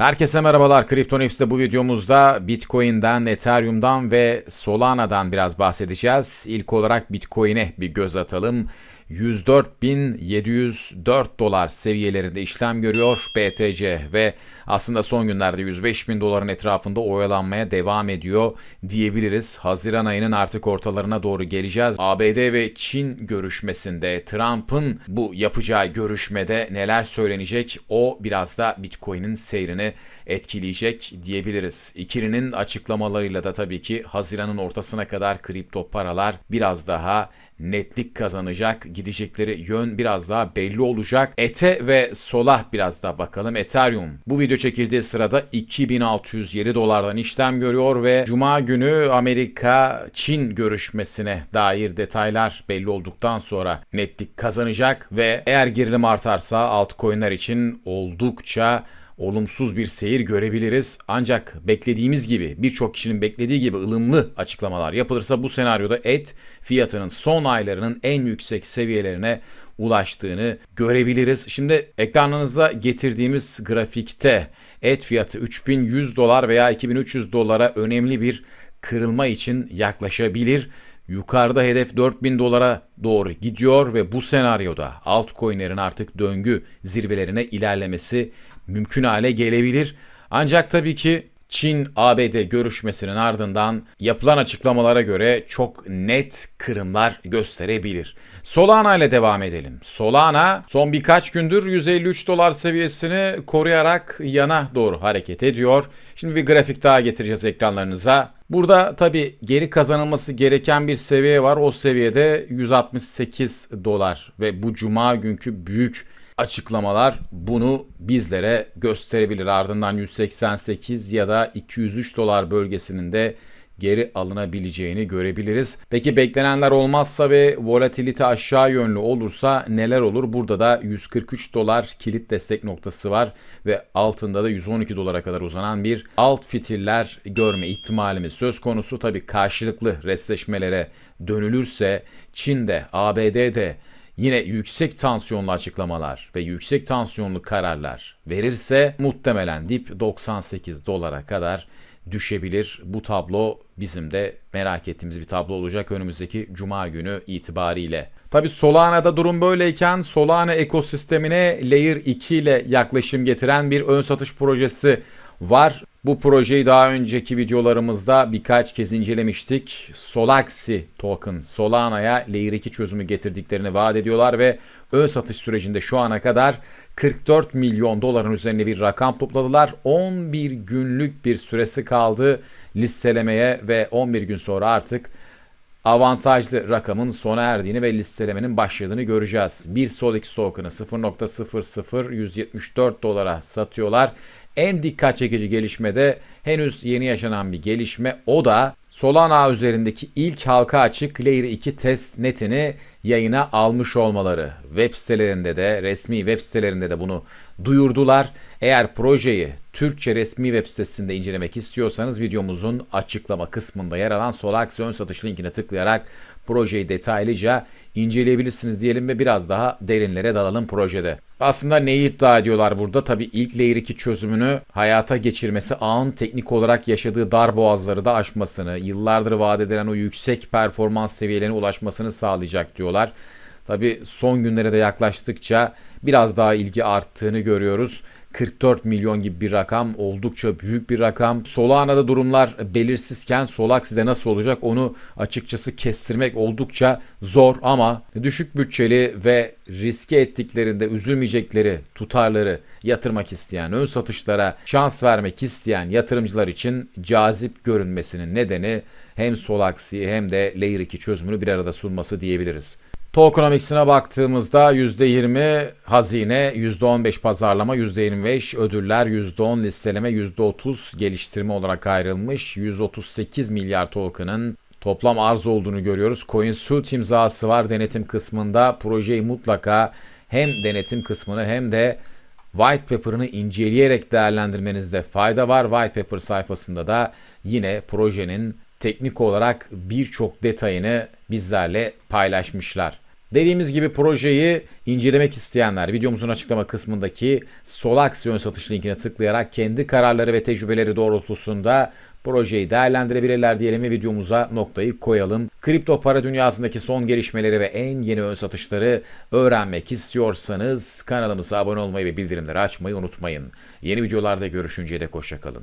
Herkese merhabalar. Kriptonefs'te bu videomuzda Bitcoin'den, Ethereum'dan ve Solana'dan biraz bahsedeceğiz. İlk olarak Bitcoin'e bir göz atalım. 104.704 dolar seviyelerinde işlem görüyor BTC ve aslında son günlerde 105 bin doların etrafında oyalanmaya devam ediyor diyebiliriz. Haziran ayının artık ortalarına doğru geleceğiz. ABD ve Çin görüşmesinde Trump'ın bu yapacağı görüşmede neler söylenecek o biraz da Bitcoin'in seyrini etkileyecek diyebiliriz. İkilinin açıklamalarıyla da tabii ki Haziran'ın ortasına kadar kripto paralar biraz daha netlik kazanacak. Gidecekleri yön biraz daha belli olacak. Ete ve Sola biraz daha bakalım. Ethereum bu video çekildiği sırada 2607 dolardan işlem görüyor ve Cuma günü Amerika Çin görüşmesine dair detaylar belli olduktan sonra netlik kazanacak ve eğer gerilim artarsa altcoin'ler için oldukça olumsuz bir seyir görebiliriz. Ancak beklediğimiz gibi birçok kişinin beklediği gibi ılımlı açıklamalar yapılırsa bu senaryoda et fiyatının son aylarının en yüksek seviyelerine ulaştığını görebiliriz. Şimdi ekranınıza getirdiğimiz grafikte et fiyatı 3100 dolar veya 2300 dolara önemli bir kırılma için yaklaşabilir. Yukarıda hedef 4000 dolara doğru gidiyor ve bu senaryoda altcoin'lerin artık döngü zirvelerine ilerlemesi mümkün hale gelebilir. Ancak tabii ki Çin-ABD görüşmesinin ardından yapılan açıklamalara göre çok net kırımlar gösterebilir. Solana ile devam edelim. Solana son birkaç gündür 153 dolar seviyesini koruyarak yana doğru hareket ediyor. Şimdi bir grafik daha getireceğiz ekranlarınıza. Burada tabi geri kazanılması gereken bir seviye var. O seviyede 168 dolar ve bu cuma günkü büyük açıklamalar bunu bizlere gösterebilir. Ardından 188 ya da 203 dolar bölgesinin de geri alınabileceğini görebiliriz. Peki beklenenler olmazsa ve volatilite aşağı yönlü olursa neler olur? Burada da 143 dolar kilit destek noktası var ve altında da 112 dolara kadar uzanan bir alt fitiller görme ihtimalimiz söz konusu. Tabii karşılıklı restleşmelere dönülürse Çin'de, ABD'de yine yüksek tansiyonlu açıklamalar ve yüksek tansiyonlu kararlar verirse muhtemelen dip 98 dolara kadar düşebilir. Bu tablo bizim de merak ettiğimiz bir tablo olacak önümüzdeki cuma günü itibariyle. Tabi Solana'da durum böyleyken Solana ekosistemine Layer 2 ile yaklaşım getiren bir ön satış projesi var. Bu projeyi daha önceki videolarımızda birkaç kez incelemiştik. Solaxi token Solana'ya Layer 2 çözümü getirdiklerini vaat ediyorlar ve ön satış sürecinde şu ana kadar 44 milyon doların üzerine bir rakam topladılar. 11 günlük bir süresi kaldı listelemeye ve 11 gün sonra artık avantajlı rakamın sona erdiğini ve listelemenin başladığını göreceğiz. Bir Solix token'ı 0.00174 dolara satıyorlar. En dikkat çekici gelişme de henüz yeni yaşanan bir gelişme. O da Solana üzerindeki ilk halka açık Layer 2 test netini yayına almış olmaları. Web sitelerinde de resmi web sitelerinde de bunu duyurdular. Eğer projeyi Türkçe resmi web sitesinde incelemek istiyorsanız videomuzun açıklama kısmında yer alan Solax ön satış linkine tıklayarak projeyi detaylıca inceleyebilirsiniz diyelim ve biraz daha derinlere dalalım projede. Aslında neyi iddia ediyorlar burada? Tabii ilk Layer 2 çözümünü hayata geçirmesi ağın teknik olarak yaşadığı dar boğazları da aşmasını, yıllardır vaat edilen o yüksek performans seviyelerine ulaşmasını sağlayacak diyorlar. Tabi son günlere de yaklaştıkça biraz daha ilgi arttığını görüyoruz. 44 milyon gibi bir rakam oldukça büyük bir rakam. Solana'da durumlar belirsizken Solaxi'de nasıl olacak onu açıkçası kestirmek oldukça zor ama düşük bütçeli ve riske ettiklerinde üzülmeyecekleri tutarları yatırmak isteyen, ön satışlara şans vermek isteyen yatırımcılar için cazip görünmesinin nedeni hem Solaxi hem de Layer 2 çözümünü bir arada sunması diyebiliriz. Tokenomics'ine baktığımızda %20 hazine, %15 pazarlama, %25 ödüller, %10 listeleme, %30 geliştirme olarak ayrılmış. 138 milyar token'ın toplam arz olduğunu görüyoruz. CoinSuit imzası var denetim kısmında. Projeyi mutlaka hem denetim kısmını hem de White Paper'ını inceleyerek değerlendirmenizde fayda var. White Paper sayfasında da yine projenin teknik olarak birçok detayını bizlerle paylaşmışlar. Dediğimiz gibi projeyi incelemek isteyenler videomuzun açıklama kısmındaki Solax ön satış linkine tıklayarak kendi kararları ve tecrübeleri doğrultusunda projeyi değerlendirebilirler diyelim ve videomuza noktayı koyalım. Kripto para dünyasındaki son gelişmeleri ve en yeni ön satışları öğrenmek istiyorsanız kanalımıza abone olmayı ve bildirimleri açmayı unutmayın. Yeni videolarda görüşünceye dek hoşçakalın.